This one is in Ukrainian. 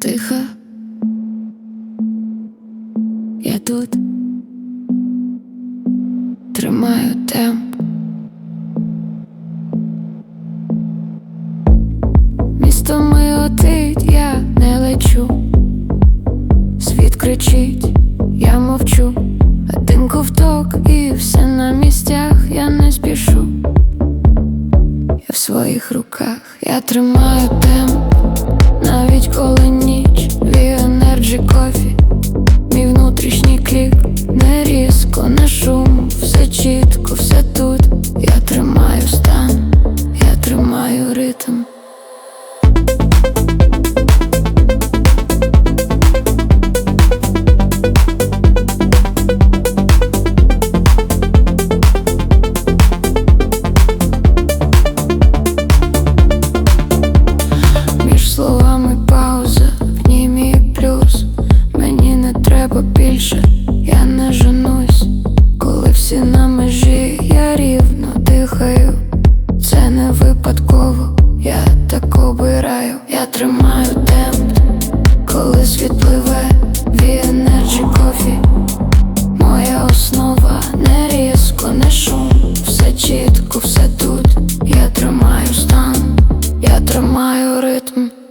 тиха. Я тут тримаю темп. Місто милотить, я не лечу. Світ кричить, я мовчу. Один ковток і все на місцях, я не спішу. Я в своїх руках, я тримаю темп, навіть коли ніч, Ві енерджі кофі, мій внутрішній клік, не різко, не шум, все чітко, все тут. Я тримаю стан, я тримаю ритм. треба більше, я не женусь, коли всі на межі, я рівно дихаю, це не випадково, я так обираю, я тримаю темп, коли світливе Energy Coffee. Моя основа не різко, не шум, все чітко, все тут, я тримаю стан, я тримаю ритм.